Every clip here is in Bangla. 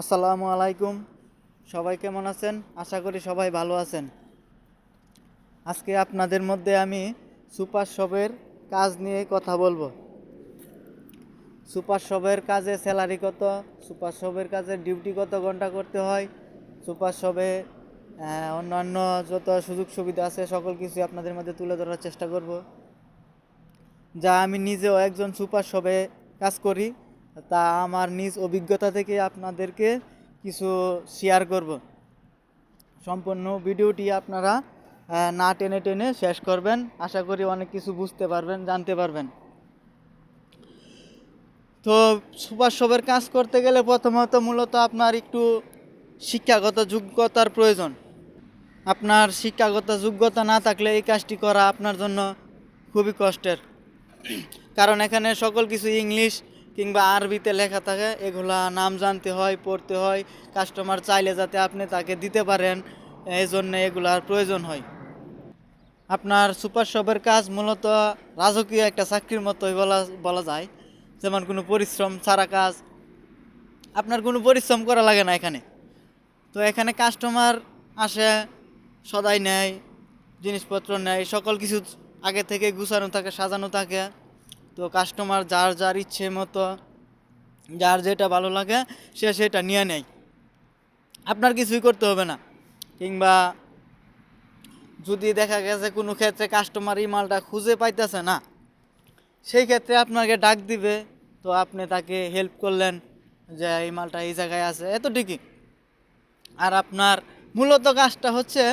আসসালামু আলাইকুম। সবাই কেমন আছেন? আশা করি সবাই ভালো আছেন। আজকে আপনাদের মধ্যে আমি সুপার শপের কাজ নিয়ে কথা বলব। সুপার শপের কাজে স্যালারি কত? সুপার শপের কাজে ডিউটি কত ঘণ্টা করতে হয়? সুপার শপে অন্যান্য যত সুযোগ সুবিধা আছে, সকল কিছু আপনাদের মধ্যে তুলে ধরার চেষ্টা করব। যা আমি নিজেও একজন সুপার শপে কাজ করি। তা আমার নিজ অভিজ্ঞতা থেকে আপনাদেরকে কিছু শেয়ার করব। সম্পূর্ণ ভিডিওটি আপনারা না টেনে টেনে শেষ করবেন। আশা করি অনেক কিছু বুঝতে পারবেন, জানতে পারবেন। তো সুপার শপের কাজ করতে গেলে প্রথমত মূলত আপনার একটু শিক্ষাগত যোগ্যতার প্রয়োজন। আপনার শিক্ষাগত যোগ্যতা না থাকলে এই কাজটি করা আপনার জন্য খুবই কষ্টের। কারণ এখানে সকল কিছু ইংলিশ কিংবা আরবিতে লেখা থাকে, এগুলা নাম জানতে হয়, পড়তে হয় কাস্টমার চাইলে যাতে আপনি তাকে দিতে পারেন এই জন্য এগুলার প্রয়োজন হয়। আপনার সুপার শপের কাজ মূলত রাজকীয় একটা চাকরির মতোই বলা বলা যায়। যেমন কোনো পরিশ্রম ছাড়া কাজ, আপনার কোনো পরিশ্রম করা লাগে না এখানে। তো এখানে কাস্টমার আসে, সদাই নেয়, জিনিসপত্র নেয়, সকল কিছু আগে থেকে গুছানো থাকে, সাজানো থাকে। তো কাস্টমার যার যার ইচ্ছে মতো, যার যেটা ভালো লাগে, সে সেটা নিয়ে নেয়। আপনার কিছুই করতে হবে না। কিংবা যদি দেখা গেছে কোনো ক্ষেত্রে কাস্টমার এই মালটা খুঁজে পাইতেছে না, সেই ক্ষেত্রে আপনাকে ডাক দিবে। তো আপনি তাকে হেল্প করলেন যে, এই মালটা এই জায়গায় আছে। এতটুকুই আর আপনার মূলত কাজটা হচ্ছে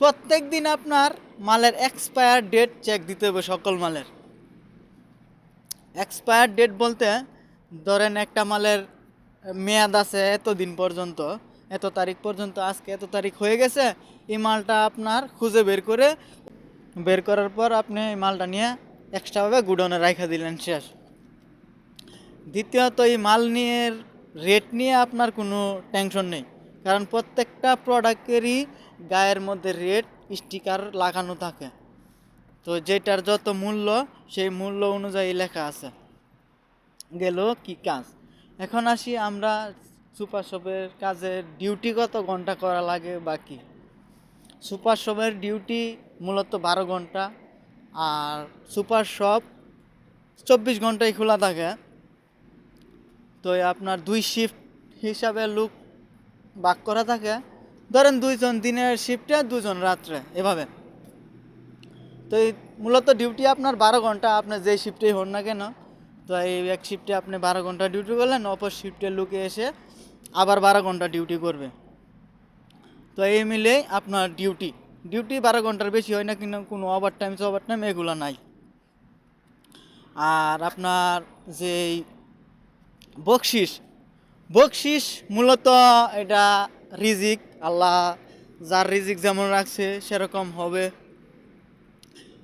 প্রত্যেক দিন আপনার মালের এক্সপায়ার ডেট চেক দিতে হবে সকল মালের। এক্সপায়ার ডেট বলতে ধরেন একটা মালের মেয়াদ আছে এত দিন পর্যন্ত, এত তারিখ পর্যন্ত, আজকে এত তারিখ হয়ে গেছে, এই মালটা আপনার খুঁজে বের করে, বের করার পর আপনি এই মালটা নিয়ে এক্সট্রাভাবে গুডাউনে রাখা দিলেন শেষ। দ্বিতীয়ত, এই মাল নিয়ে রেট নিয়ে আপনার কোনো টেনশন নেই, কারণ প্রত্যেকটা প্রোডাক্টেরই গায়ের মধ্যে রেড স্টিকার লাগানো থাকে। তো যেটার যত মূল্য, সেই মূল্য অনুযায়ী লেখা আছে। গেল কি কাজ? এখন আসি আমরা সুপার শপের কাজের ডিউটি কত ঘণ্টা করা লাগে বাকি সুপার শপের ডিউটি মূলত বারো ঘণ্টা আর সুপার শপ চব্বিশ ঘন্টাই খোলা থাকে। তো আপনার দুই শিফট হিসাবে লুক বাক করা থাকে। ধরেন দুইজন দিনের শিফটে দুজন রাত্রে, এভাবে। তো এই মূলত ডিউটি আপনার বারো ঘণ্টা, আপনার যেই শিফটেই হন না কেন, তো এই এক শিফটে আপনি বারো ঘণ্টা ডিউটি করলেন, অপর শিফটের লুকে এসে আবার বারো ঘণ্টা ডিউটি করবে। তো এই মিলে আপনার ডিউটি ডিউটি বারো ঘণ্টার বেশি হয় না কিন্তু কোনো ওভার টাইম ওভার টাইম এগুলো নাই। আর আপনার যেই বকশিস বকশিস মূলত এটা রিজিক, আল্লাহ যার রিজিক যেমন রাখছে সেরকম হবে।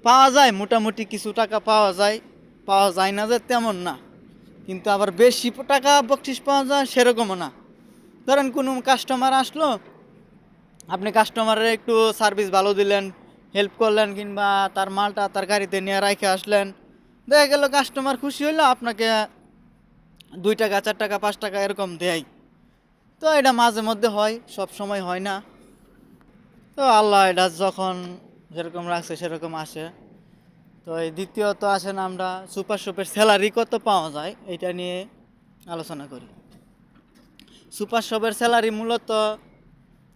পাওয়া যায়, মোটামুটি কিছু টাকা পাওয়া যায় পাওয়া যায় না যে তেমন না। কিন্তু আবার বেশি টাকা বকশিস পাওয়া যায় সেরকমও না। ধরেন কোনো কাস্টমার আসলো, আপনি কাস্টমারের একটু সার্ভিস ভালো দিলেন হেল্প করলেন কিংবা তার মালটা তার গাড়িতে নিয়ে রাখে আসলেন, দেখা গেল কাস্টমার খুশি হইল, আপনাকে দুই টাকা, চার টাকা, পাঁচ টাকা এরকম দেয়। তো এটা মাঝে মধ্যে হয়, সব সময় হয় না। তো আল্লাহ এটা যখন যেরকম রাখছে সেরকম আসে। তো এই দ্বিতীয়ত আসেন আমরা, সুপার শপের স্যালারি কত পাওয়া যায়, এটা নিয়ে আলোচনা করি। সুপার শপের স্যালারি মূলত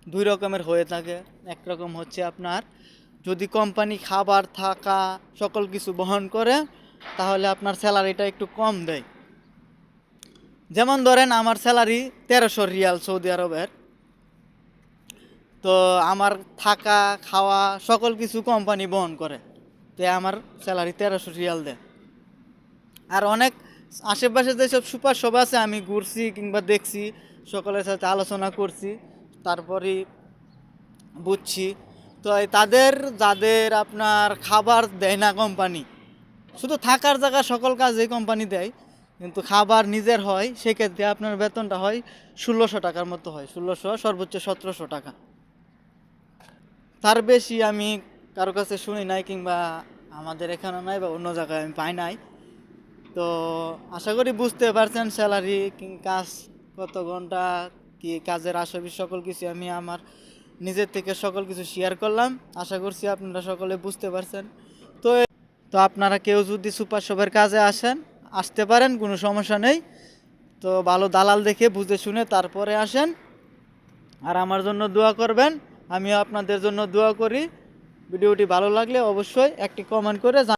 দুই রকমের হয়ে থাকে। এক রকম হচ্ছে আপনার, যদি কোম্পানি খাবার, থাকা, সকল কিছু বহন করে, তাহলে আপনার স্যালারিটা একটু কম দেয়। যেমন ধরেন আমার স্যালারি তেরোশো রিয়াল সৌদি আরবের, তো আমার থাকা, খাওয়া, সকল কিছু কোম্পানি বহন করে, তো আমার স্যালারি তেরোশো রিয়াল দেয়। আর অনেক আশেপাশে যেসব সুপার শপ আছে, আমি ঘুরছি কিংবা দেখছি, সকলের সাথে আলোচনা করছি, তারপরে বুঝছি, তো তাদের, যাদের আপনার খাবার দেয় না কোম্পানি শুধু থাকার জায়গা সকল কাজে কোম্পানি দেয় কিন্তু খাবার নিজের হয়, সেক্ষেত্রে আপনার বেতনটা হয় ষোলোশো টাকার মতো হয়, ষোলোশো সর্বোচ্চ সতেরোশো টাকা। তার বেশি আমি কারও কাছে শুনি নাই কিংবা আমাদের এখানে নাই বা অন্য জায়গায় আমি পাই নাই। তো আশা করি বুঝতে পারছেন স্যালারি কাজ, কত ঘণ্টা, কি কাজের আসাবি সকল কিছু আমি আমার নিজের থেকে সকল কিছু শেয়ার করলাম। আশা করছি আপনারা সকলে বুঝতে পারছেন। তো তো আপনারা কেউ যদি সুপার শপের কাজে আসেন আসতে পারেন, কোনো সমস্যা নেই। তো ভালো দালাল দেখে বুঝে শুনে তারপরে আসেন। আর আমার জন্য দোয়া করবেন, আমিও আপনাদের জন্য দোয়া করি। ভিডিওটি ভালো লাগলে অবশ্যই একটি কমেন্ট করে